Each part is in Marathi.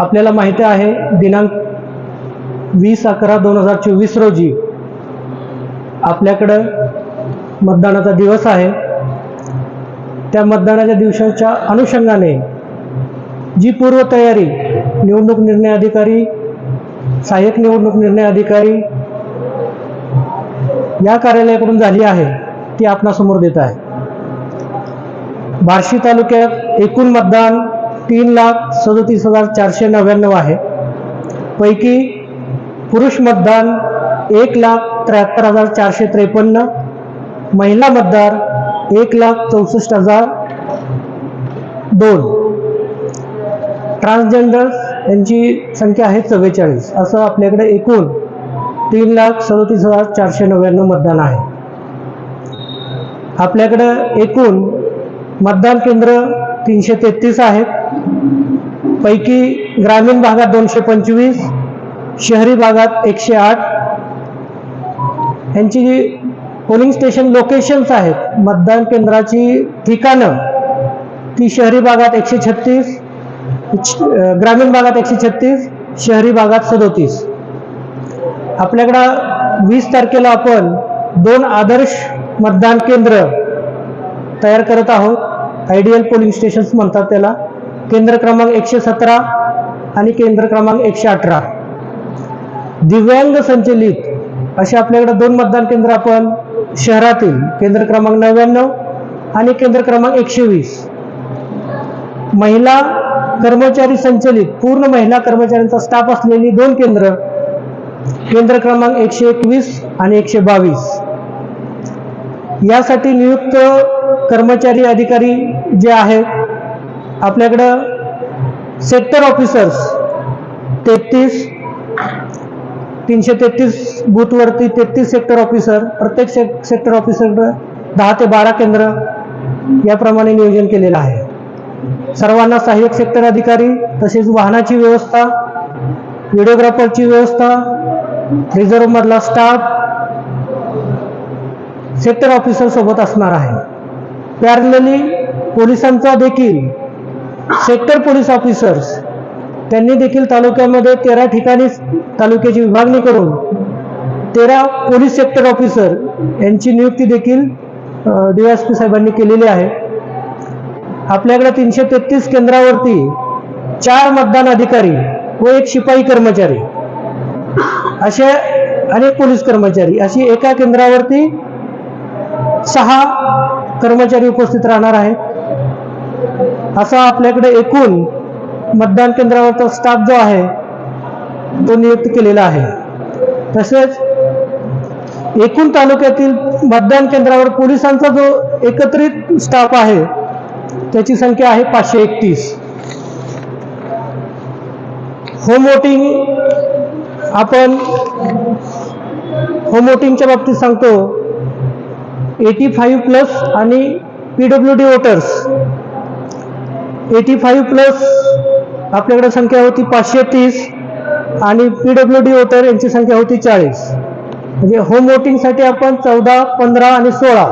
आपल्याला माहिती आहे दिनांक वीस अकरा दोन हजार चोवीस रोजी आपल्याकडं मतदानाचा दिवस आहे. त्या मतदानाच्या दिवसाच्या अनुषंगाने जी पूर्वतयारी निवडणूक निर्णय अधिकारी सहाय्यक निवडणूक निर्णय अधिकारी या कार्यालयाकडून झाली आहे ती आपणासमोर देत आहे. बार्शी तालुक्यात एकूण मतदान तीन लाख सदोतीस हजार चारशे नव्याण्णव आहे. पैकी पुरुष मतदान एक लाख त्र्याहत्तर हजार चारशे त्रेपन्न महिला मतदार एक लाख चौसष्ट हजार दोन. ट्रान्सजेंडर्स यांची संख्या आहे चव्वेचाळीस असं आपल्याकडे एकूण तीन लाख सदोतीस हजार चारशे नव्याण्णव मतदान आहे. आपल्याकडं एकूण मतदान केंद्र तीनशे तेहतीस आहेत. पैकी ग्रामीण भागात दोनशे पंचवीस शहरी भागात एकशे आठ. यांची जी पोलिंग स्टेशन लोकेशन्स आहेत मतदान केंद्राची ठिकाणं ती शहरी भागात एकशे छत्तीस ग्रामीण भागात एकशे छत्तीस शहरी भागात सदोतीस. आपल्याकडं वीस तारखेला आपण दोन आदर्श मतदान केंद्र तयार करत आहोत. आयडियल पोलिंग स्टेशन्स म्हणतात त्याला. केंद्र क्रमांक एकशे सतरा आणि केंद्र क्रमांक एकशे अठरा. दिव्यांग संचलित असे आपल्याकडे दोन मतदान केंद्र आपण शहरातील केंद्र क्रमांक नव्याण्णव आणि केंद्र क्रमांक एकशे वीस. महिला कर्मचारी संचलित पूर्ण महिला कर्मचाऱ्यांचा स्टाफ असलेली दोन केंद्र केंद्र क्रमांक एकशे एकवीस आणि एकशे बावीस. यासाठी नियुक्त कर्मचारी अधिकारी जे आहेत आपल्याकडं सेक्टर ऑफिसर्स तेहतीस तीनशे तेहतीस बूथवरती तेहतीस सेक्टर ऑफिसर प्रत्येक सेक्टर ऑफिसरकडं दहा ते बारा केंद्र याप्रमाणे नियोजन केलेलं आहे. सर्वांना सहाय्यक सेक्टर अधिकारी तसेच वाहनाची व्यवस्था व्हिडिओग्राफरची व्यवस्था रिझर्व्हमधला स्टाफ सेक्टर ऑफिसरसोबत असणार आहे. पॅरलली पोलिसांचा देखील सेक्टर पोलीस ऑफिसर्स त्यांनी देखील तालुक्यामध्ये तेरा ठिकाणी तालुक्याची विभागणी करून तेरा पोलीस सेक्टर ऑफिसर यांची नियुक्ती देखील डी एस पी साहेबांनी केलेली आहे. आपल्याकडे तीनशे तेहतीस केंद्रावरती चार मतदान अधिकारी व एक शिपाई कर्मचारी असे अनेक पोलीस कर्मचारी अशी एका केंद्रावरती सहा कर्मचारी उपस्थित राहणार आहेत. असा आपल्याकडे एकूण मतदान केंद्रावरचा स्टाफ जो आहे तो नियुक्त केलेला आहे. तसेच एकूण तालुक्यातील मतदान केंद्रावर पोलिसांचा जो एकत्रित स्टाफ आहे त्याची संख्या आहे पाचशे एकतीस. होम वोटिंग आपण होम वोटिंगच्या बाबतीत सांगतो एटी फाईव्ह प्लस आणि P W D voters eighty five plus आपल्याकडे संख्या होती पाचशे तीस आणि पी डब्ल्यू डी वोटर यांची संख्या होती चाळीस. म्हणजे होम वोटिंगसाठी आपण चौदा पंधरा आणि सोळा.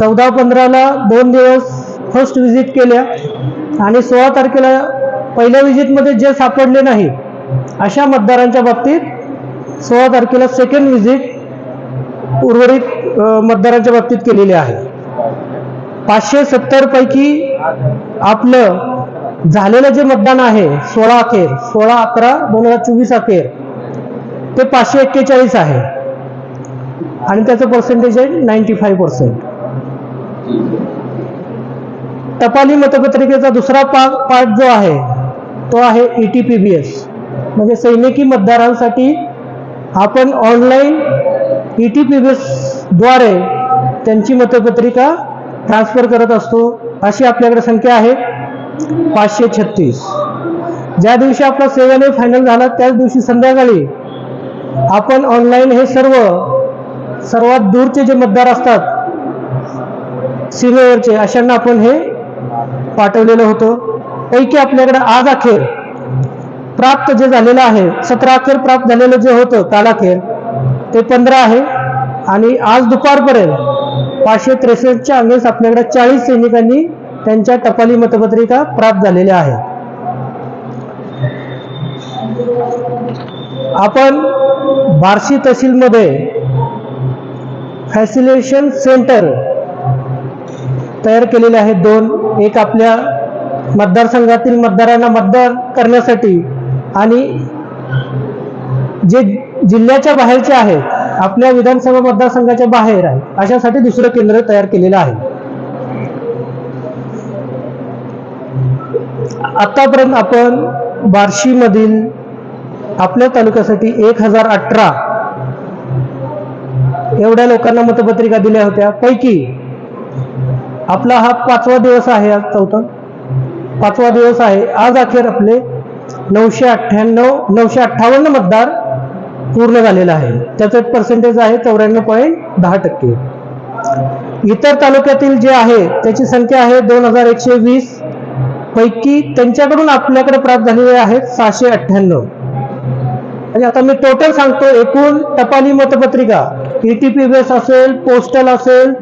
चौदा पंधराला दोन दिवस फर्स्ट व्हिजिट केल्या आणि सोळा तारखेला पहिल्या व्हिजिटमध्ये जे सापडले नाही अशा मतदारांच्या बाबतीत सोळा तारखेला सेकंड व्हिजिट उर्वरित मतदारांच्या बाबतीत केलेली आहे. पाचशे सत्तर पैकी आपलं झालेलं जे मतदान आहे सोळा अखेर सोळा अकरा दोन हजार चोवीस अखेर ते पाचशे एक्केचाळीस आहे. आणि त्याचं पर्सेंटेज आहे नाईन्टी फाईव्ह पर्सेंट टपाली मतपत्रिकेचा दुसरा पा पार्ट जो आहे तो आहे E T P B S म्हणजे सैनिकी मतदारांसाठी आपण online E T P B त्यांची मतपत्रिका ट्रान्सफर करत असतो अशी आपल्याकडे संख्या आहे पाचशे छत्तीस. ज्या दिवशी आपला सेवन ए फायनल झाला त्याच दिवशी संध्याकाळी आपण ऑनलाईन हे सर्व सर्वात दूरचे जे मतदार असतात सीमेवरचे अशांना आपण हे पाठवलेलं होतं. पैकी आपल्याकडे आज अखेर प्राप्त जे झालेलं आहे सतरा अखेर प्राप्त झालेलं जे होतं कालाखेर ते पंधरा आहे. आणि आज दुपारपर्यंत पाचशे त्रेसष्टच्या अंगेस आपल्याकडे चाळीस सैनिकांनी त्यांच्या टपाली मतपत्रिका प्राप्त झालेल्या आहेत. आपण बार्शी तहसीलमध्ये फॅसिलेशन सेंटर तयार केलेले आहेत दोन. एक आपल्या मतदारसंघातील मतदारांना मतदान करण्यासाठी आणि जे जिल्ह्याच्या बाहेरचे आहेत आपल्या विधानसभा मतदारसंघाच्या बाहेर आहे अशासाठी दुसरं केंद्र तयार केलेलं आहे. आतापर्यंत आपण बार्शीमधील आपल्या तालुक्यासाठी एक हजार अठरा एवढ्या लोकांना मतपत्रिका दिल्या होत्या. पैकी आपला हा पाचवा दिवस आहे आज चौथा. पाचवा दिवस आहे. आज अखेर आपले नऊशे अठ्ठ्याण्णव नऊशे अठ्ठावन्न मतदार पूर्ण झालेला आहे. त्याचं पर्सेंटेज आहे चौऱ्याण्णव पॉईंट दहा टक्के. इतर तालुक्यातील जे आहे त्याची संख्या आहे दोन हजार एकशे वीस पैकी त्यांच्याकडून आपल्याकडे प्राप्त झालेले आहेत सहाशे अठ्ठ्याण्णव. म्हणजे आता मी टोटल सांगतो एकूण टपाली मतपत्रिका ईटीपी बेस असेल पोस्टल असेल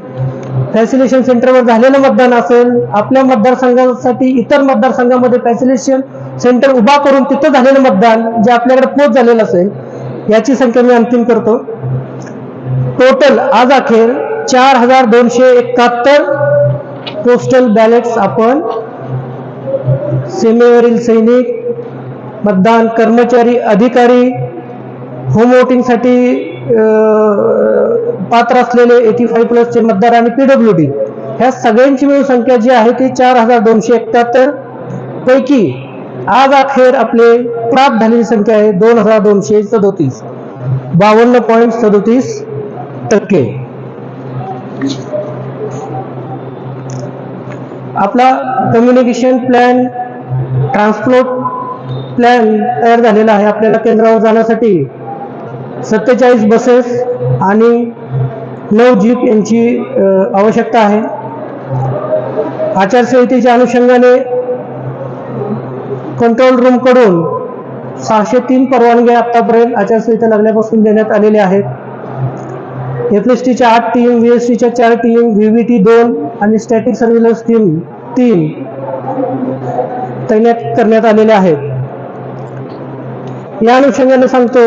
फॅसिलेशन सेंटरवर झालेलं मतदान असेल आपल्या मतदारसंघासाठी इतर मतदारसंघामध्ये फॅसिलेशन सेंटर उभा करून तिथं झालेलं मतदान जे आपल्याकडे पोच झालेलं असेल याची संख्या मी अंतिम करतो. टोटल आज अखेर चार हजार दोनशे एकाहत्तर पोस्टल बॅलेट्स आपण सीमेवरील सैनिक मतदान कर्मचारी अधिकारी होम वोटिंगसाठी पात्र असलेले एटी फाय प्लसचे मतदार आणि पीडब्ल्यू डी ह्या सगळ्यांची मिळून संख्या जी आहे ती चार हजार दोनशे एकाहत्तर. पैकी आज अखेर आपले प्राप्त झालेली संख्या आहे दोन हजार दोनशे सदोतीस. बावन्न पॉईंट सदोतीस टक्के. आपला कम्युनिकेशन प्लॅन ट्रान्सपोर्ट प्लॅन तयार झालेला आहे. आपल्याला केंद्रावर जाण्यासाठी सत्तेचाळीस बसेस आणि नऊ जीप यांची आवश्यकता आहे. आचारसंहितेच्या अनुषंगाने कंट्रोल रूमकडून सहाशे तीन परवानग्या आतापर्यंत आचारसंहिता लागल्यापासून देण्यात आलेल्या आहेत. एफ एस टीच्या आठ टीम व्ही एस टीच्या चार टीम व्ही व्ही टी दोन आणि स्टॅटिक सर्व्हिलन्स टीम तीन तैनात करण्यात आलेल्या आहेत. या अनुषंगाने सांगतो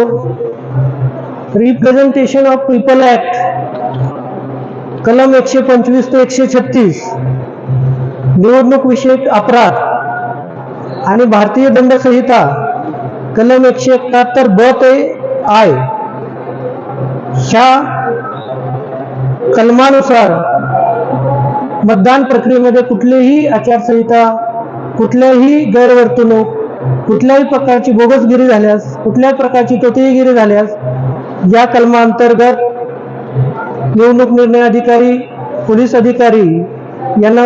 रिप्रेझेंटेशन ऑफ पीपल ऍक्ट कलम एकशे पंचवीस ते एकशे छत्तीस निवडणूक विषयक अपराध आणि भारतीय दंड संहिता कलम एकशे एकाहत्तर ब ते आय ह्या कलमानुसार मतदान प्रक्रियेमध्ये कुठलीही आचारसंहिता कुठल्याही गैरवर्तणूक कुठल्याही प्रकारची बोगसगिरी झाल्यास कुठल्याही प्रकारची तोतीगिरी झाल्यास या कलमांतर्गत निवडणूक निर्णय अधिकारी पोलीस अधिकारी यांना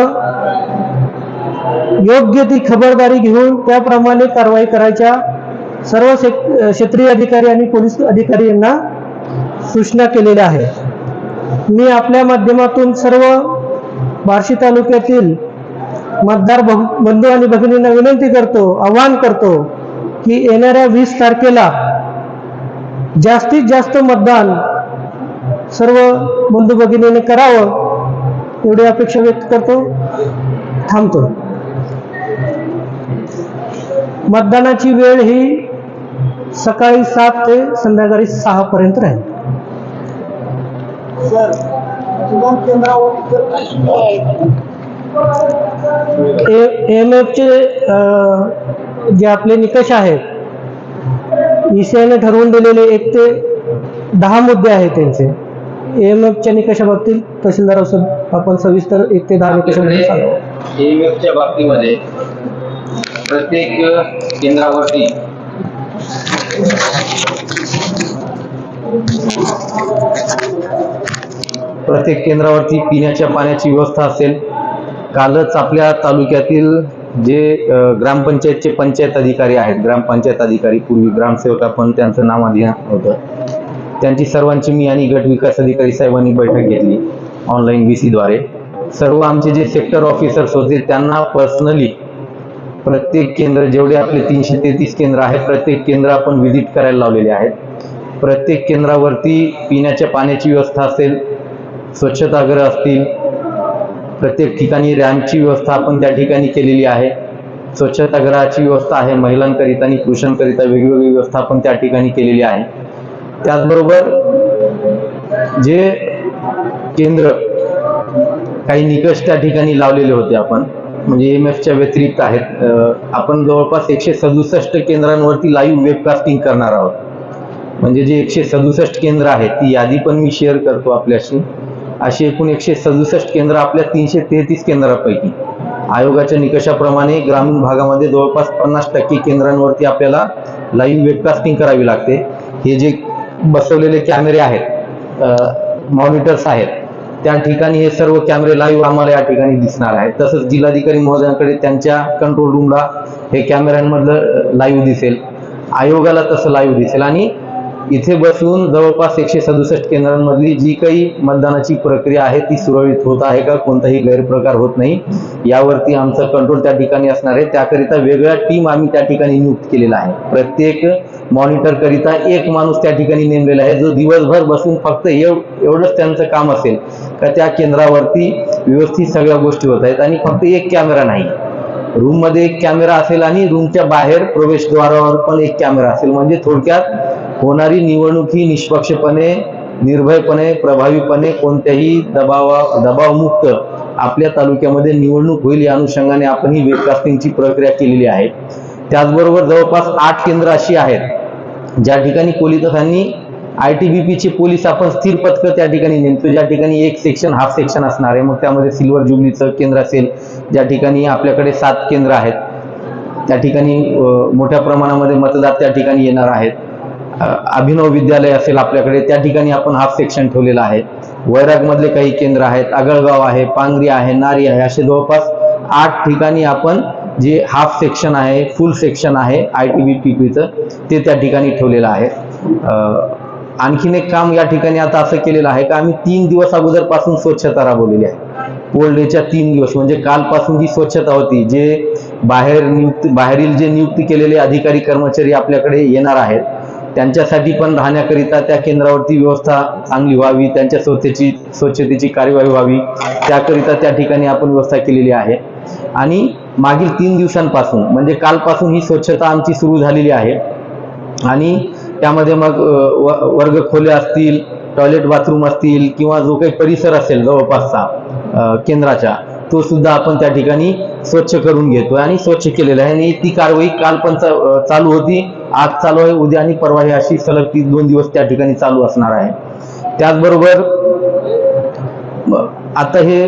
योग्य ती खबरदारी घेऊन त्याप्रमाणे कारवाई करायच्या सर्व क्षेत्रीय अधिकारी आणि पोलीस अधिकारी यांना सूचना केलेल्या आहेत. मी आपल्या माध्यमातून सर्व बार्शी तालुक्यातील मतदार बंधू आणि भगिनींना विनंती करतो आवाहन करतो की येणाऱ्या वीस तारखेला जास्तीत जास्त मतदान सर्व बंधू भगिनीने करावं एवढी अपेक्षा व्यक्त करतो थांबतो. मतदानाची वेळ ही सकाळी सात ते संध्याकाळी सहा पर्यंत राहील. एम एफचे जे आपले निकष आहेत ईसीआयने ठरवून दिलेले एक ते दहा मुद्दे आहेत त्यांचे. एम एफच्या निकषाबाबतीत तहसीलदार असं आपण सविस्तर एक ते दहा निकषामध्ये सांगावं एएमएफच्या बाबतीमध्ये प्रत्येक केंद्रावरती. प्रत्येक केंद्रावरती पिण्याच्या पाण्याची व्यवस्था असेल. कालच आपल्या तालुक्यातील जे ग्रामपंचायतचे पंचायत अधिकारी आहेत ग्रामपंचायत अधिकारी पूर्वी ग्रामसेवक आपण त्यांचं नाव आधी होतं. त्यांची सर्वांची मी आणि गट विकास अधिकारी साहेबांनी बैठक घेतली ऑनलाईन बी सीद्वारे सर्व आमचे जे सेक्टर ऑफिसर्स होते त्यांना पर्सनली प्रत्येक केंद्र जेवढे आपले तीनशे तेहतीस केंद्र आहेत प्रत्येक केंद्र आपण व्हिजिट करायला लावलेले आहेत. प्रत्येक केंद्रावरती पिण्याच्या पाण्याची व्यवस्था असेल स्वच्छतागृह असतील प्रत्येक ठिकाणी रॅम्पची व्यवस्था आपण त्या ठिकाणी केलेली आहे. स्वच्छतागृहाची व्यवस्था आहे महिलांकरिता आणि पुरुषांकरिता वेगवेगळी व्यवस्था आपण त्या ठिकाणी केलेली आहे. त्याचबरोबर जे केंद्र काही निकष त्या ठिकाणी लावलेले होते आपण म्हणजे एम एफच्या व्यतिरिक्त आहेत. आपण जवळपास एकशे सदुसष्ट केंद्रांवरती लाईव्ह वेबकास्टिंग करणार आहोत. म्हणजे जे एकशे सदुसष्ट केंद्र आहेत ती यादी पण मी शेअर करतो आपल्याशी. अशी एकूण एकशे सदुसष्ट केंद्र आपल्या तीनशे तेहतीस केंद्रापैकी. आयोगाच्या निकषाप्रमाणे ग्रामीण भागामध्ये जवळपास पन्नास टक्के केंद्रांवरती आपल्याला लाईव्ह वेबकास्टिंग करावी लागते. हे जे बसवलेले कॅमेरे आहेत मॉनिटर्स आहेत त्या ठिकाणी हे सर्व कॅमेरे लाईव्ह आम्हाला या ठिकाणी दिसणार आहे तसंच जिल्हाधिकारी महोदयांकडे त्यांच्या कंट्रोल रूमला हे कॅमेऱ्यांमधलं लाईव्ह दिसेल. आयोगाला तसं लाईव्ह दिसेल. आणि इथे बसून जवळपास एकशे सदुसष्ट केंद्रांमधली जी काही मतदानाची प्रक्रिया आहे ती सुरळीत होत आहे का? कोणताही गैरप्रकार होत नाही. यावरती आमचा कंट्रोल त्या ठिकाणी असणार आहे. त्याकरिता वेगळ्या टीम आम्ही त्या ठिकाणी नियुक्त केलेला आहे. प्रत्येक मॉनिटर करिता एक माणूस त्या ठिकाणी नेमलेला आहे. जो दिवसभर बसून फक्त एव एवढंच त्यांचं काम असेल. का त्या केंद्रावरती व्यवस्थित सगळ्या गोष्टी होत आहेत आणि फक्त एक कॅमेरा नाही. रूममध्ये एक कॅमेरा असेल आणि रूमच्या बाहेर प्रवेशद्वारावर पण एक कॅमेरा असेल. म्हणजे थोडक्यात होणारी निवडणूक ही निष्पक्षपणे निर्भयपणे प्रभावीपणे कोणत्याही दबावा दबावमुक्त आपल्या तालुक्यामध्ये निवडणूक होईल या अनुषंगाने आपण ही वेबकास्टिंगची प्रक्रिया केलेली आहे. त्याचबरोबर जवळपास आठ केंद्र अशी आहेत. ज्या ठिकाणी पोलिसांनी आय टी बी पीचे पोलीस आपण स्थिर पथकं त्या ठिकाणी नेमतो ज्या ठिकाणी एक सेक्शन हाफ सेक्शन असणार आहे. मग त्यामध्ये सिल्वर जुबलीचं केंद्र असेल ज्या ठिकाणी आपल्याकडे सात केंद्र आहेत. त्या ठिकाणी मोठ्या प्रमाणामध्ये मतदार त्या ठिकाणी येणार आहेत. अभिनव विद्यालय असेल आपल्याकडे त्या ठिकाणी आपण हाफ सेक्शन ठेवलेलं आहे. वैरागमधले काही केंद्र आहेत आगळगाव आहे पांगरी आहे नारी आहे असे जवळपास आठ ठिकाणी आपण जे हाफ सेक्शन आहे फुल सेक्शन आहे आय टी बी पी पीचं ते त्या ठिकाणी ठेवलेलं आहे. आणखीन एक काम या ठिकाणी आता असं केलेलं आहे का आम्ही तीन दिवस अगोदरपासून स्वच्छता राबवलेली आहे. पोल डेच्या तीन दिवस म्हणजे कालपासून जी स्वच्छता होती जे बाहेर नियुक्त बाहेरील जे नियुक्ती केलेले अधिकारी कर्मचारी आपल्याकडे येणार आहेत त्यांच्यासाठी पण राहण्याकरिता त्या केंद्रावरती व्यवस्था चांगली व्हावी त्यांच्या स्वच्छतेची स्वच्छतेची कार्यवाही व्हावी त्याकरिता त्या ठिकाणी आपण व्यवस्था केलेली आहे. आणि मागील तीन दिवसांपासून म्हणजे कालपासून ही स्वच्छता आमची सुरू झालेली आहे. आणि त्यामध्ये मग व- वर्ग खोल्या असतील टॉयलेट बाथरूम असतील किंवा जो काही परिसर असेल जवळपासचा केंद्राच्या तो सुद्धा आपण त्या ठिकाणी स्वच्छ करून घेतोय आणि स्वच्छ केलेला आहे. आणि ती कारवाई काल पण चालू होती. आज चालू आहे. उद्या आणि परवा ही अशी सलग ती दोन दिवस त्या ठिकाणी चालू असणार आहे. त्याचबरोबर आता हे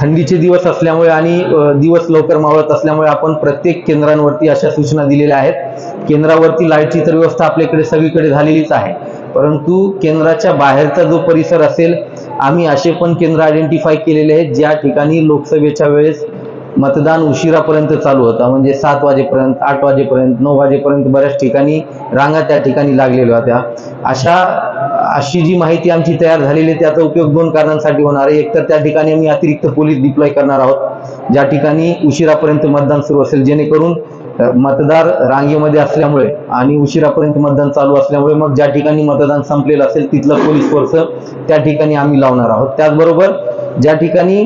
थंडीचे दिवस असल्यामुळे आणि दिवस लवकर मावळत असल्यामुळे आपण प्रत्येक केंद्रांवरती अशा सूचना दिलेल्या आहेत. केंद्रावरती लाईटची तर व्यवस्था आपल्याकडे सगळीकडे झालेलीच आहे. परंतु केंद्राच्या बाहेरचा जो परिसर असेल आम्ही असे पण केंद्र आयडेंटिफाय केलेले आहेत ज्या ठिकाणी लोकसभेच्या वेळेस मतदान उशिरापर्यंत चालू होता. म्हणजे सात वाजेपर्यंत आठ वाजेपर्यंत नऊ वाजेपर्यंत बऱ्याच ठिकाणी रांगा त्या ठिकाणी लागलेल्या होत्या. अशा अशी जी माहिती आमची तयार झालेली आहे त्याचा उपयोग दोन कारणांसाठी होणार आहे. एक तर त्या ठिकाणी आम्ही अतिरिक्त पोलीस डिप्लॉय करणार आहोत. ज्या ठिकाणी उशिरापर्यंत मतदान सुरू असेल जेणेकरून मतदार रांगेमध्ये असल्यामुळे आणि उशिरापर्यंत मतदान चालू असल्यामुळे मग ज्या ठिकाणी मतदान संपलेलं असेल तिथलं पोलीस फोर्स त्या ठिकाणी आम्ही लावणार आहोत. त्याचबरोबर ज्या ठिकाणी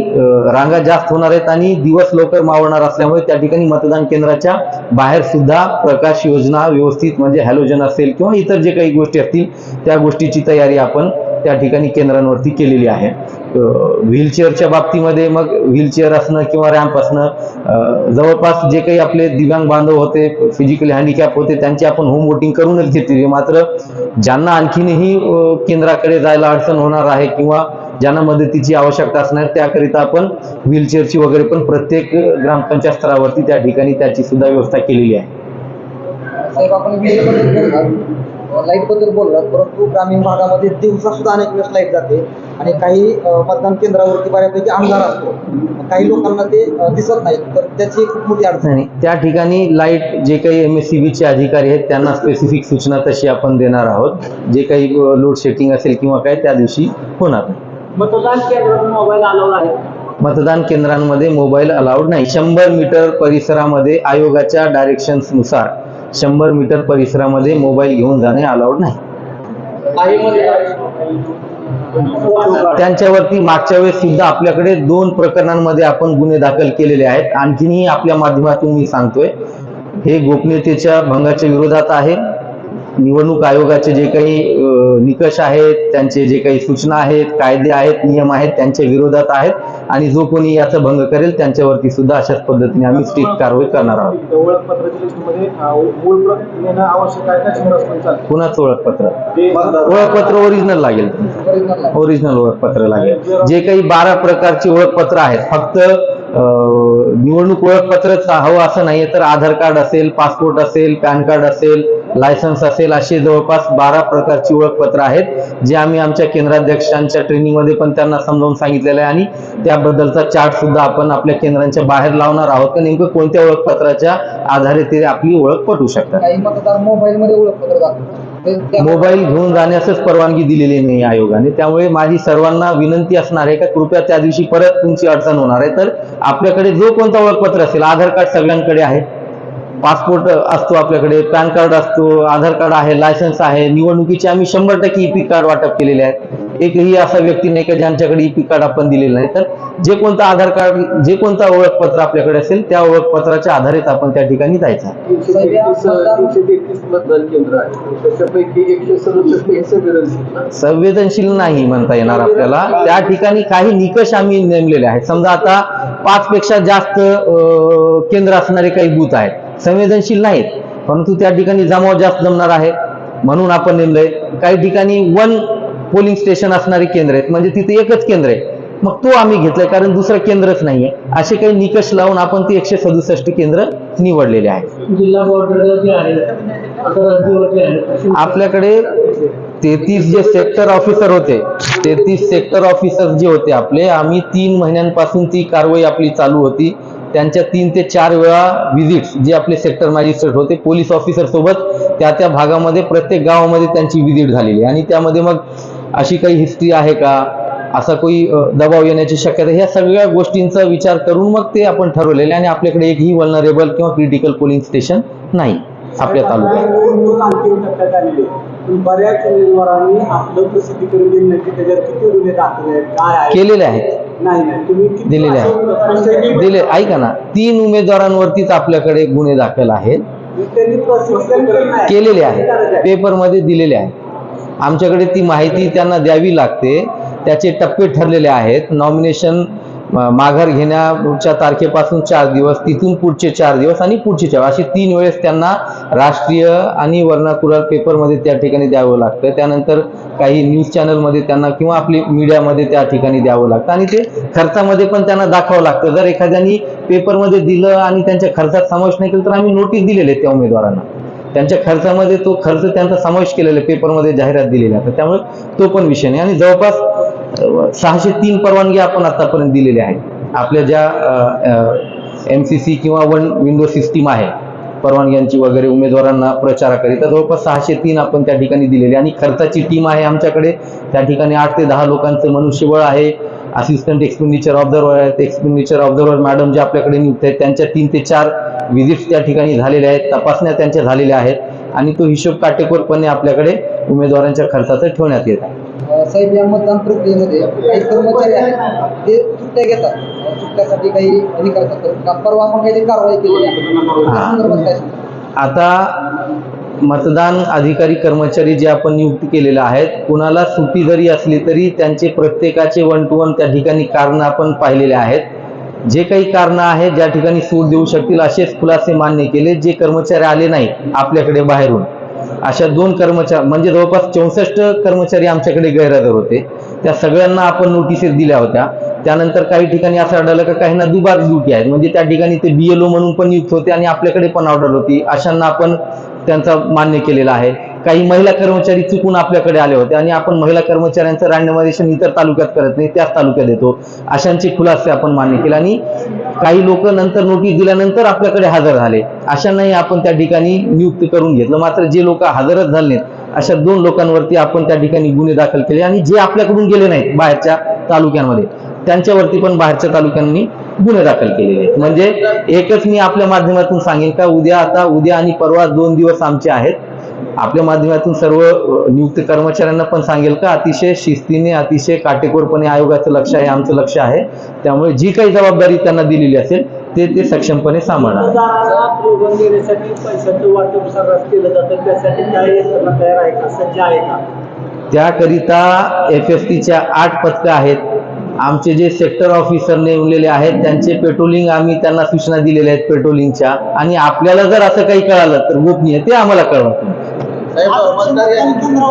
रांगा जास्त होणार आहेत आणि दिवस लवकर मावळणार असल्यामुळे त्या ठिकाणी मतदान केंद्राच्या बाहेर सुद्धा प्रकाश योजना व्यवस्थित म्हणजे हॅलोजन असेल किंवा इतर जे काही गोष्टी असतील त्या गोष्टीची तयारी आपण त्या ठिकाणी केंद्रांवरती केलेली आहे. व्हीलचेअरच्या बाबतीमध्ये मग व्हीलचेअर असणं किंवा रॅम्प असणं जवळपास जे काही आपले दिव्यांग बांधव होते फिजिकली हँडिकॅप होते त्यांची आपण होम वोटिंग करूनच घेतलेली मात्र ज्यांना आणखीनही केंद्राकडे जायला अडचण होणार आहे किंवा ज्यांना मदतीची आवश्यकता असणार त्याकरिता आपण व्हीलचेअरची वगैरे पण प्रत्येक ग्रामपंचायत स्तरावरती त्या ठिकाणी त्याची सुद्धा व्यवस्था केलेली आहे. साहेब आपण लाइटबद्दल बोललात परंतु ग्रामीण भागामध्ये दिवसा सुद्धा अनेक वेळेस लाइट जाते. आणि काही मतदान केंद्रावरती बऱ्यापैकी अंधार असतो. काही लोकांना ते दिसत नाही तर त्याची एक खूप मोठी अडचण आहे. त्या ठिकाणी लाइट जे काही एम एस सी बीचे अधिकारी आहेत त्यांना स्पेसिफिक सूचना तशी आपण देणार आहोत. जे काही लोड शेडिंग असेल किंवा काय त्या दिवशी होणार. नाही. मतदान केंद्रावर मोबाईल अलाउड आहे मतदान केंद्रांमध्ये मोबाईल अलाउड नाही. शंभर मीटर परिसरामध्ये आयोगाच्या डायरेक्शन्सनुसार शंभर मीटर परिसरामध्ये मोबाईल घेऊन जाणे अलाउड नाही. त्यांच्यावरती मागच्या वेळेस सुद्धा आपल्याकडे दोन प्रकरणांमध्ये आपण गुन्हे दाखल केलेले आहेत. आणखीनही आपल्या माध्यमातून मी सांगतोय हे गोपनीयतेच्या भंगाच्या विरोधात आहे. निवडणूक आयोगाचे जे काही निकष आहेत त्यांचे जे काही सूचना आहेत कायदे आहेत नियम आहेत त्यांच्या विरोधात आहेत आणि जो कोणी याचा भंग करेल त्यांच्यावरती सुद्धा अशाच पद्धतीने आम्ही स्ट्रिक्ट कारवाई करणार आहोत. कुणाचं ओळखपत्र? ओळखपत्र ओरिजिनल लागेल. ओरिजिनल ओळखपत्र लागेल. जे काही बारा प्रकारची ओळखपत्र आहेत फक्त निवडणूक ओळखपत्रच हवं असं नाहीये तर आधार कार्ड असेल पासपोर्ट असेल पॅन कार्ड असेल लायसन्स असेल असे जवळपास बारा प्रकारची ओळखपत्र आहेत जे आम्ही आमच्या केंद्राध्यक्षांच्या ट्रेनिंगमध्ये पण त्यांना समजावून सांगितलेलं आहे आणि त्याबद्दलचा चार्ट सुद्धा आपण आपल्या केंद्रांच्या बाहेर लावणार आहोत. की नेमकं कोणत्या ओळखपत्राच्या आधारे ते आपली ओळख पटवू शकतात? काही मतदार मोबाईल मध्ये ओळखपत्र दाखवतात. मोबाईल घेऊन जाण्यासच परवानगी दिलेली नाही आयोगाने. त्यामुळे माझी सर्वांना विनंती असणार आहे का कृपया त्या दिवशी परत तुमची अडचण होणार आहे. तर आपल्याकडे जो कोणता ओळखपत्र असेल आधार कार्ड सगळ्यांकडे आहे. पासपोर्ट असतो आपल्याकडे पॅन कार्ड असतो आधार कार्ड आहे लायसन्स आहे निवडणुकीचे आम्ही शंभर टक्के ई पी कार्ड वाटप केलेले आहेत. एकही असा व्यक्ती नाही का ज्यांच्याकडे ई पी कार्ड आपण दिलेलं नाही. तर जे कोणतं आधार कार्ड जे कोणतं ओळखपत्र आपल्याकडे असेल त्या ओळखपत्राच्या आधारेच आपण त्या ठिकाणी जायचं. आहे. संवेदनशील नाही म्हणता येणार आपल्याला. त्या ठिकाणी काही निकष आम्ही नेमलेले आहेत. समजा आता पाच पेक्षा जास्त केंद्र असणारे काही बूथ आहेत. संवेदनशील नाहीत. परंतु त्या ठिकाणी जमाव जास्त जमणार आहे. म्हणून आपण नेमलंय काही ठिकाणी वन पोलिंग स्टेशन असणारे केंद्र आहेत. म्हणजे तिथे एकच केंद्र आहे. मग तो आम्ही घेतलाय कारण दुसरं केंद्रच नाहीये. असे काही निकष लावून आपण ते एकशे सदुसष्ट केंद्र निवडलेले जिल्हा बॉर्डर आहे आपल्याकडे तेहतीस जे सेक्टर ऑफिसर होते तेहतीस सेक्टर ऑफिसर जे होते आपले आम्ही तीन महिन्यांपासून ती कारवाई आपली चालू होती. त्यांच्या तीन ते चार वेळा व्हिजिट जे आपले सेक्टर मॅजिस्ट्रेट होते पोलीस ऑफिसर सोबत त्या त्या भागामध्ये प्रत्येक गावामध्ये त्यांची व्हिजिट झालेली आणि त्यामध्ये मग अशी काही हिस्ट्री आहे का? असा काही अ, दबाव येण्याची शक्यता ह्या सगळ्या गोष्टींचा विचार करून मग ते आपण ठरवलेले आणि आपल्याकडे एकही वल्नरेबल किंवा क्रिटिकल पोलिंग स्टेशन नाही आपल्या तालुक्यात. बऱ्याच उमेदवारांनी आपलं त्याच्यात किती गुन्हे दाखल आहेत? काय केलेले आहेत. दिलेले आहेत दिले ऐका ना. तीन उमेदवारांवरतीच आपल्याकडे गुन्हे दाखल आहेत. केलेले आहेत. पेपरमध्ये दिलेले आहेत. आमच्याकडे ती माहिती त्यांना द्यावी लागते. त्याचे टप्पे ठरलेले आहेत. नॉमिनेशन माघार घेण्याच्या तारखेपासून चार दिवस तिथून पुढचे चार दिवस आणि पुढचे चार असे तीन वेळेस त्यांना राष्ट्रीय आणि वर्णाकुराल पेपरमध्ये त्या ठिकाणी द्यावं लागतं. त्यानंतर काही न्यूज चॅनलमध्ये त्यांना किंवा आपली मीडियामध्ये त्या ठिकाणी द्यावं लागतं. आणि ते खर्चामध्ये पण त्यांना दाखवावं लागतं. जर एखाद्यानी पेपरमध्ये दिलं आणि त्यांच्या खर्चात समावेश नाही केलं तर आम्ही नोटीस दिलेले आहेत त्या उमेदवारांना. त्यांच्या खर्चामध्ये तो खर्च त्यांचा समावेश केलेला आहे पेपरमध्ये जाहिरात दिलेली तर त्यामुळे तो पण विषय नाही. आणि जवळपास सहाशे तीन परवानगी आपण आतापर्यंत दिलेल्या आहेत आपल्या ज्या एम सी सी किंवा वन विंडो सिस्टीम आहे परवानग्यांची वगैरे उमेदवारांना प्रचाराकरिता जवळपास सहाशे तीन आपण त्या ठिकाणी दिलेली आणि खर्चाची टीम आहे आमच्याकडे. त्या ठिकाणी आठ ते दहा लोकांचं मनुष्यबळ आहे. असिस्टंट एक्सपेंडिचर ऑब्झर्वर आहेत. एक्सपेंडिचर ऑब्झर्वर मॅडम जे आपल्याकडे नियुक्त आहेत त्यांच्या तीन ते चार व्हिजिट्स त्या ठिकाणी झालेल्या आहेत. तपासण्या त्यांच्या झालेल्या आहेत. आणि तो हिशोब काटेकोरपणे आपल्याकडे उमेदवारांच्या खर्चाचा ठेवण्यात येत आहे. साहेब या मतदान प्रक्रियेमध्ये काही कर्मचारी आहेत ते सुट्ट्या घेतात. सुट्ट्यासाठी काही हे करतात. का- परवा आपण काही कारवाई केली. आता मतदान अधिकारी कर्मचारी जे आपण नियुक्त केलेले आहेत कुणाला सुट्टी जरी असली तरी त्यांचे प्रत्येकाचे वन टू वन त्या ठिकाणी कारण आपण पाहिलेले आहेत. जे काही कारण आहेत ज्या ठिकाणी सूट देऊ शकतील असेच खुलासे मान्य केले. जे कर्मचारी आले नाही आपल्याकडे बाहेरून. अशा दोन कर्मचारी म्हणजे जवळपास चौसष्ट कर्मचारी आमच्याकडे गैरहजर होते. त्या सगळ्यांना आपण नोटिसेस दिल्या होत्या. त्यानंतर काही ठिकाणी असं आढळलं का काहींना दुबार ड्युटी आहेत. म्हणजे त्या ठिकाणी ते बी एल ओ म्हणून पण नियुक्त होते आणि आपल्याकडे पण ऑर्डर होती. अशांना आपण त्यांचा मान्य केलेला आहे. काही महिला कर्मचारी चुकून आपल्याकडे आले होते आणि आपण महिला कर्मचाऱ्यांचं रँडमायझेशन इतर तालुक्यात करत नाही त्याच तालुक्यात येतो. अशांचे खुलासे आपण मान्य केले आणि काही लोक नंतर नोटीस दिल्यानंतर आपल्याकडे हजर झाले. अशांनाही आपण त्या ठिकाणी नियुक्त करून घेतलं. मात्र जे लोक हजरच झाले नाहीत अशा दोन लोकांवरती आपण त्या ठिकाणी गुन्हे दाखल केले आणि जे आपल्याकडून गेले नाहीत बाहेरच्या तालुक्यांमध्ये त्यांच्यावरती पण बाहेरच्या तालुक्यांनी गुन्हे दाखल केलेले आहेत. म्हणजे एकच मी आपल्या माध्यमातून सांगेन का उद्या आता उद्या आणि परवा दोन दिवस आमचे आहेत. आपल्या माध्यमातून सर्व नियुक्त कर्मचाऱ्यांना पण सांगेल का अतिशय शिस्तीने अतिशय काटेकोरपणे आयोगाचं लक्ष आहे आमचं लक्ष आहे. त्यामुळे जी काही जबाबदारी त्यांना दिलेली असेल ते ते सक्षमपणे सांभाळणार. का त्याकरिता एफ एस टीच्या आठ पथकं आहेत. आमचे जे सेक्टर ऑफिसर नेमलेले आहेत त्यांचे पेट्रोलिंग आम्ही त्यांना सूचना दिलेल्या आहेत पेट्रोलिंगच्या आणि आपल्याला जर असं काही कळालं तर गोपनीय ते आम्हाला कळवा आदर्श मतदान केंद्र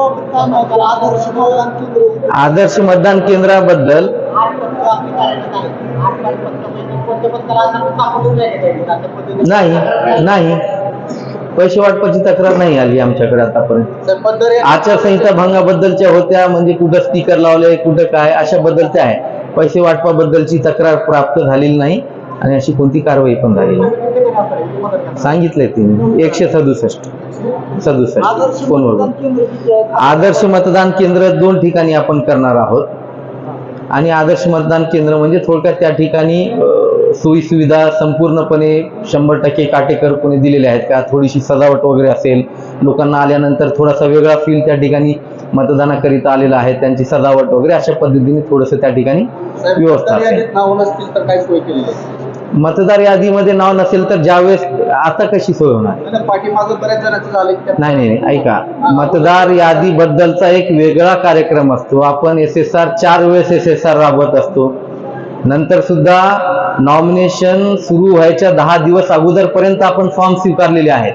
आदर्श मतदान केंद्राबद्दल नाही नाही पैसे वाटपाची तक्रार नाही आली आमच्याकडे आतापर्यंत. आचारसंहिता भंगाबद्दलच्या होत्या म्हणजे कुठं स्टिकर लावले कुठं काय अशा बद्दलच्या आहे. पैसे वाटपाबद्दलची तक्रार प्राप्त झालेली नाही आणि अशी कोणती कारवाई पण झालेली नाही. सांगितलंय तिने. एकशे सदुसष्ट. सदुसष्ट. फोनवर आदर्श मतदान केंद्र दोन ठिकाणी आपण करणार आहोत. आणि आदर्श मतदान केंद्र म्हणजे थोडक्यात त्या ठिकाणी सोयी सुविधा संपूर्णपणे शंभर टक्के काटेकोरपणे दिलेल्या आहेत का? थोडीशी सजावट वगैरे असेल लोकांना आल्यानंतर थोडासा वेगळा फील त्या ठिकाणी मतदानाकरिता आलेला आहे त्यांची सजावट वगैरे अशा पद्धतीने थोडंसं त्या ठिकाणी व्यवस्था मतदार यादीमध्ये नाव नसेल तर ज्यावेळेस आता कशी सोय होणार? पाठीमागं बऱ्याच जणांचं झालं की नाही नाही ऐका. मतदार यादीबद्दलचा एक वेगळा कार्यक्रम असतो. आपण एस एस आर चार वेळेस एस एस आर राबवत असतो. नंतर सुद्धा नॉमिनेशन सुरू व्हायच्या दहा दिवस अगोदरपर्यंत आपण फॉर्म स्वीकारलेले आहेत.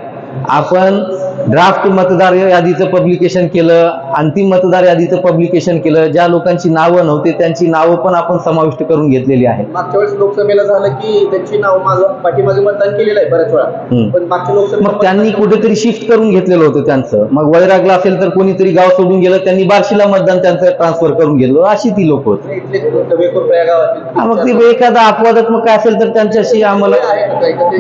आपण ड्राफ्ट मतदार यादीचं पब्लिकेशन केलं अंतिम मतदार यादीचं पब्लिकेशन केलं ज्या लोकांची नावं नव्हती त्यांची नावं पण आपण समाविष्ट करून घेतलेली आहेत. मागच्या वेळेस लोकसभेला झालं की त्यांची नाव माझं पाठीमागे मतदान केलेलं आहे बऱ्याच वेळा. पण मागच्या लोकसभेला मग त्यांनी कुठेतरी शिफ्ट करून घेतलेलं होतं त्यांचं. मग वैरागला असेल तर कोणीतरी गाव सोडून गेलं त्यांनी बार्शीला मतदान त्यांचं ट्रान्सफर करून गेलं अशी ती लोक होती. मग ते एखादा अपवादात्मक काय असेल तर त्यांच्याशी आम्हाला?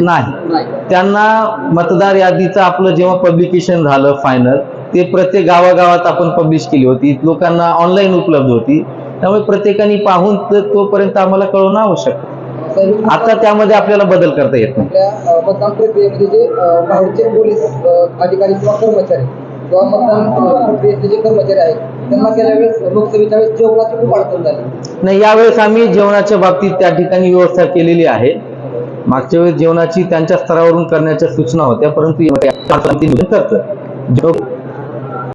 नाही. त्यांना मतदार यादीचं आपलं जेव्हा पब्लिकेशन झालं फायनल ते प्रत्येक गावागावात आपण पब्लिश केली होती. लोकांना ऑनलाईन उपलब्ध होती. त्यामुळे प्रत्येकाने पाहून त- तोपर्यंत आम्हाला कळवणं आवश्यक आता त्यामध्ये आपल्याला बदल करता येत नाही. मतदान प्रक्रियेमध्ये जे अ, बाहेरचे पोलीस अ, अधिकारी किंवा कर्मचारी किंवा मतदान अ, प्रक्रियेतले जे कर्मचारी आहेत त्यांना गेल्या वेळेस लोकसभेच्या वेळेस जेवणाची खूप अडचण झाली. नाही यावेळेस आम्ही जेवणाच्या बाबतीत त्या ठिकाणी व्यवस्था केलेली आहे. मागच्या वेळेस जेवणाची त्यांच्या स्तरावरून करण्याच्या सूचना होत्या परंतु करतं जेव